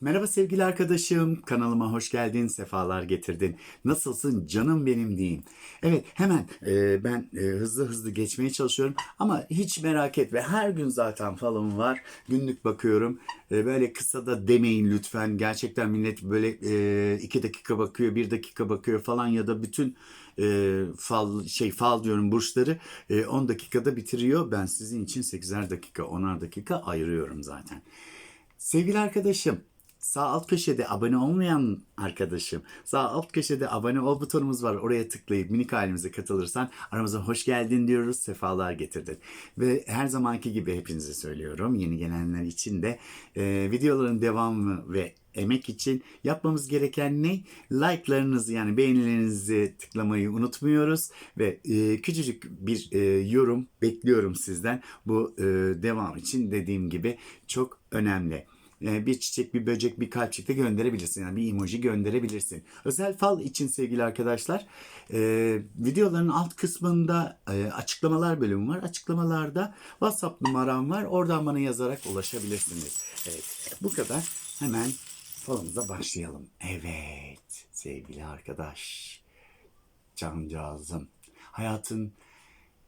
Merhaba sevgili arkadaşım, kanalıma hoş geldin, sefalar getirdin. Nasılsın canım benim diyeyim. Evet hemen e, ben e, hızlı hızlı geçmeye çalışıyorum ama hiç merak etme her gün zaten falım var. Günlük bakıyorum. E, böyle kısa da demeyin lütfen. Gerçekten millet böyle e, iki dakika bakıyor, bir dakika bakıyor falan ya da bütün e, fal şey fal diyorum burçları e, 10 dakikada bitiriyor. Ben sizin için 8'er dakika, 10'ar dakika ayırıyorum zaten. Sevgili arkadaşım, sağ alt köşede abone olmayan arkadaşım, sağ alt köşede abone ol butonumuz var. Oraya tıklayıp minik halimize katılırsan aramıza hoş geldin diyoruz, sefalar getirdin. Ve her zamanki gibi hepinize söylüyorum, yeni gelenler için de e, videoların devamı ve emek için yapmamız gereken ne? Like'larınızı yani beğenilerinizi tıklamayı unutmuyoruz ve e, küçücük bir e, yorum bekliyorum sizden. Bu e, devam için dediğim gibi çok önemli. E, bir çiçek, bir böcek, bir kalpçik de gönderebilirsin. Yani bir emoji gönderebilirsin. Özel fal için sevgili arkadaşlar e, videoların alt kısmında e, açıklamalar bölümü var. Açıklamalarda WhatsApp numaram var. Oradan bana yazarak ulaşabilirsiniz. Evet bu kadar. Hemen falımıza başlayalım. Evet sevgili arkadaş. Cancağızım. Hayatın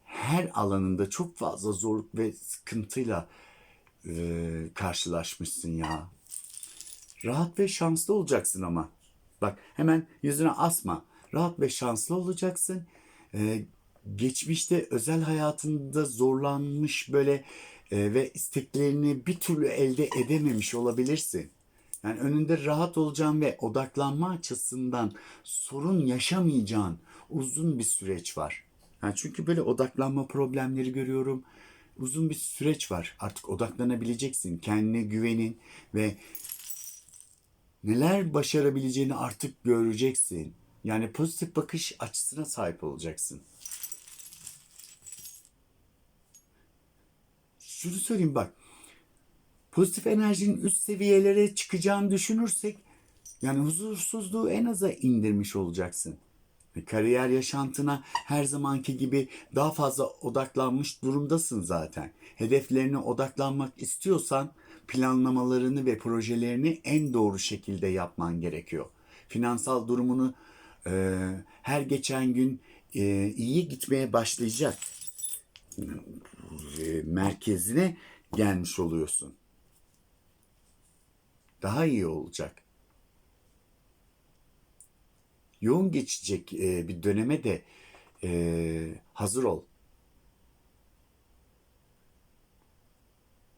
her alanında çok fazla zorluk ve sıkıntıyla e, karşılaşmışsın ya. Rahat ve şanslı olacaksın ama. Bak hemen yüzüne asma. Rahat ve şanslı olacaksın. E, geçmişte özel hayatında zorlanmış böyle e, ve isteklerini bir türlü elde edememiş olabilirsin. Yani önünde rahat olacağın ve odaklanma açısından sorun yaşamayacağın uzun bir süreç var. Yani çünkü böyle odaklanma problemleri görüyorum. Uzun bir süreç var. Artık odaklanabileceksin. Kendine güvenin ve neler başarabileceğini artık göreceksin. Yani pozitif bakış açısına sahip olacaksın. Şunu söyleyeyim bak. Pozitif enerjinin üst seviyelere çıkacağını düşünürsek yani huzursuzluğu en aza indirmiş olacaksın. Kariyer yaşantına her zamanki gibi daha fazla odaklanmış durumdasın zaten. Hedeflerine odaklanmak istiyorsan planlamalarını ve projelerini en doğru şekilde yapman gerekiyor. Finansal durumunu e, her geçen gün e, iyi gitmeye başlayacak e, merkezine gelmiş oluyorsun. Daha iyi olacak. Yoğun geçecek e, bir döneme de e, hazır ol.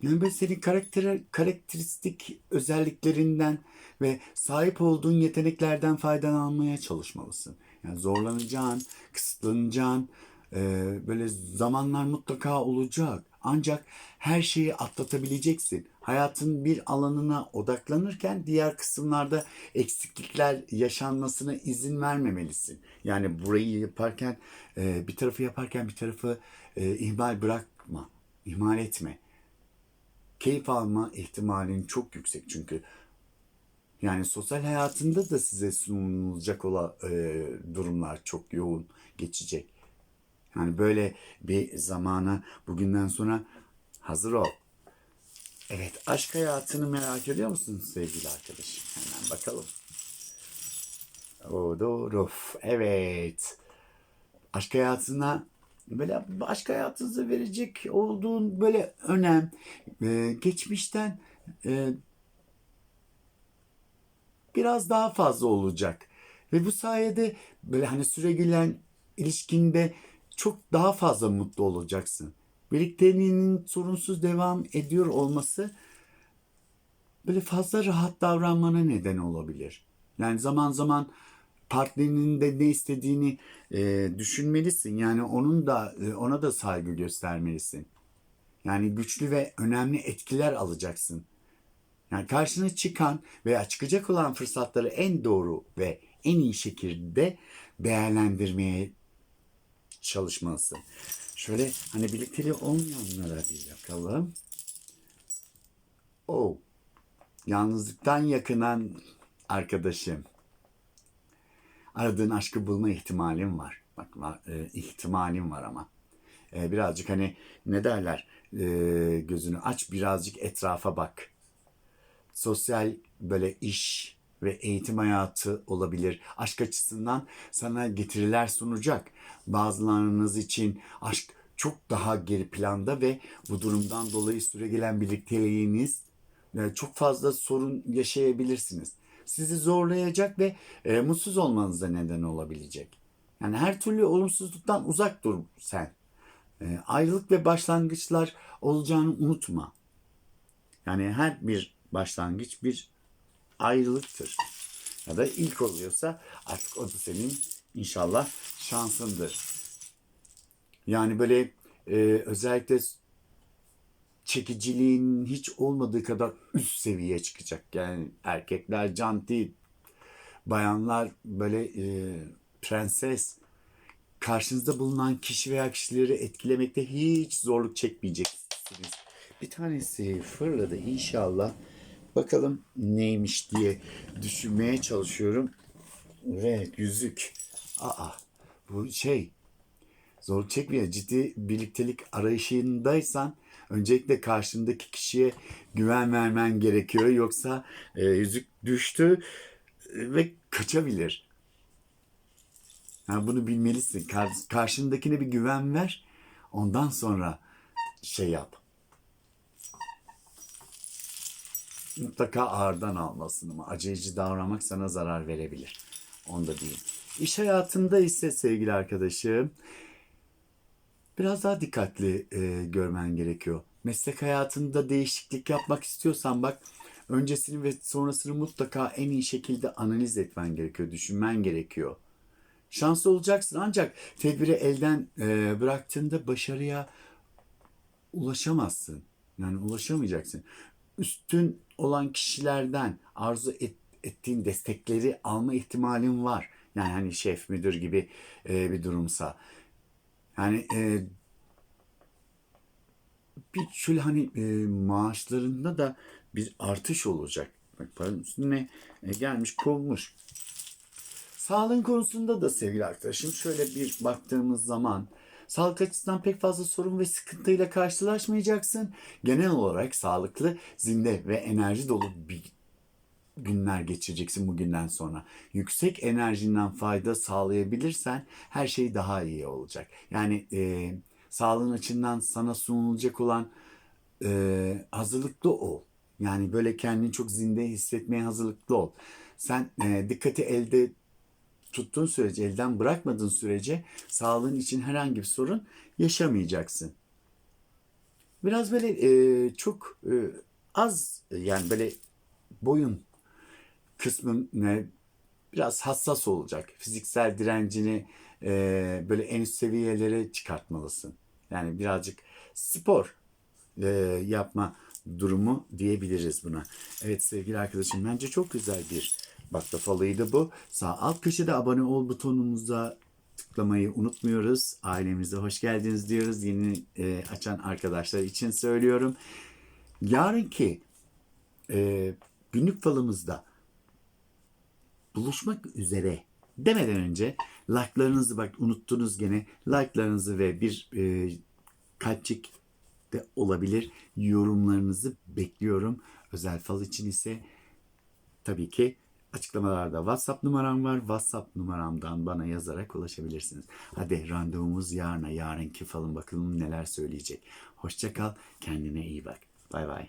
Ben senin karakter, karakteristik özelliklerinden ve sahip olduğun yeteneklerden faydalanmaya çalışmalısın. Yani zorlanacağın, kısıtlanacağın e, böyle zamanlar mutlaka olacak. Ancak her şeyi atlatabileceksin. Hayatın bir alanına odaklanırken diğer kısımlarda eksiklikler yaşanmasına izin vermemelisin. Yani burayı yaparken, e, bir tarafı yaparken bir tarafı e, ihmal bırakma, ihmal etme keyif alma ihtimalin çok yüksek çünkü. Yani sosyal hayatında da size sunulacak olan e, durumlar çok yoğun geçecek. Yani böyle bir zamana bugünden sonra hazır ol. Evet, aşk hayatını merak ediyor musun sevgili arkadaşım? Hemen bakalım. O doğru. Evet. Aşk hayatına böyle aşk hayatınıza verecek olduğun böyle önem e, geçmişten e, biraz daha fazla olacak. Ve bu sayede böyle hani süre gelen ilişkinde çok daha fazla mutlu olacaksın. Birlikteliğinin sorunsuz devam ediyor olması böyle fazla rahat davranmana neden olabilir. Yani zaman zaman partnerinin de ne istediğini e, düşünmelisin. Yani onun da e, ona da saygı göstermelisin. Yani güçlü ve önemli etkiler alacaksın. Yani karşına çıkan veya çıkacak olan fırsatları en doğru ve en iyi şekilde değerlendirmeye çalışmalısın. Şöyle hani birlikteliği olmayanlara bir bakalım. O yalnızlıktan yakınan arkadaşım. Aradığın aşkı bulma ihtimalin var. Bak var, e, ihtimalin var ama. E, birazcık hani ne derler e, gözünü aç birazcık etrafa bak. sosyal böyle iş ve eğitim hayatı olabilir. Aşk açısından sana getiriler sunacak. Bazılarınız için aşk çok daha geri planda ve bu durumdan dolayı süregelen birlikteliğiniz e, çok fazla sorun yaşayabilirsiniz. Sizi zorlayacak ve e, mutsuz olmanıza neden olabilecek. Yani her türlü olumsuzluktan uzak dur sen. E, ayrılık ve başlangıçlar olacağını unutma. Yani her bir başlangıç bir ayrılıktır. Ya da ilk oluyorsa artık o da senin inşallah şansındır. Yani böyle e, özellikle çekiciliğin hiç olmadığı kadar üst seviye çıkacak. Yani erkekler canti, bayanlar böyle e, prenses. Karşınızda bulunan kişi veya kişileri etkilemekte hiç zorluk çekmeyeceksiniz. Bir tanesi fırladı inşallah. Bakalım neymiş diye düşünmeye çalışıyorum. Evet yüzük. Aa bu şey zorluk çekmiyor. Ciddi birliktelik arayışındaysan öncelikle karşındaki kişiye güven vermen gerekiyor. Yoksa e, yüzük düştü e, ve kaçabilir. Yani bunu bilmelisin. Kar- karşındakine bir güven ver. Ondan sonra şey yap. Mutlaka ağırdan almasın ama aceleci davranmak sana zarar verebilir. Onda değil. İş hayatında ise sevgili arkadaşım biraz daha dikkatli e, görmen gerekiyor. Meslek hayatında değişiklik yapmak istiyorsan bak öncesini ve sonrasını mutlaka en iyi şekilde analiz etmen gerekiyor, düşünmen gerekiyor. Şanslı olacaksın ancak tedbiri elden e, bıraktığında başarıya ulaşamazsın. Yani ulaşamayacaksın. Üstün olan kişilerden arzu et, ettiğin destekleri alma ihtimalin var. Yani hani şef, müdür gibi e, bir durumsa. Yani e, bir şöyle hani e, maaşlarında da bir artış olacak. Bak paranın üstüne e, gelmiş konmuş. Sağlığın konusunda da sevgili arkadaşım şöyle bir baktığımız zaman sağlık açısından pek fazla sorun ve sıkıntıyla karşılaşmayacaksın. Genel olarak sağlıklı, zinde ve enerji dolu bir günler geçireceksin bugünden sonra. Yüksek enerjinden fayda sağlayabilirsen her şey daha iyi olacak. Yani e, sağlığın açısından sana sunulacak olan e, hazırlıklı ol. Yani böyle kendini çok zinde hissetmeye hazırlıklı ol. Sen e, dikkati elde tuttuğun sürece, elden bırakmadığın sürece sağlığın için herhangi bir sorun yaşamayacaksın. Biraz böyle e, çok e, az yani böyle boyun kısmın e, biraz hassas olacak. Fiziksel direncini e, böyle en üst seviyelere çıkartmalısın. Yani birazcık spor e, yapma durumu diyebiliriz buna. Evet sevgili arkadaşım bence çok güzel bir baklafalıydı bu. Sağ alt köşede abone ol butonumuza tıklamayı unutmuyoruz. Ailemize hoş geldiniz diyoruz. Yeni e, açan arkadaşlar için söylüyorum. Yarınki e, günlük falımızda buluşmak üzere demeden önce like'larınızı bak unuttunuz gene like'larınızı ve bir e, kalpçik de olabilir yorumlarınızı bekliyorum. Özel fal için ise tabii ki açıklamalarda WhatsApp numaram var. WhatsApp numaramdan bana yazarak ulaşabilirsiniz. Hadi randevumuz yarına. Yarınki falın bakalım neler söyleyecek. Hoşça kal. Kendine iyi bak. Bay bay.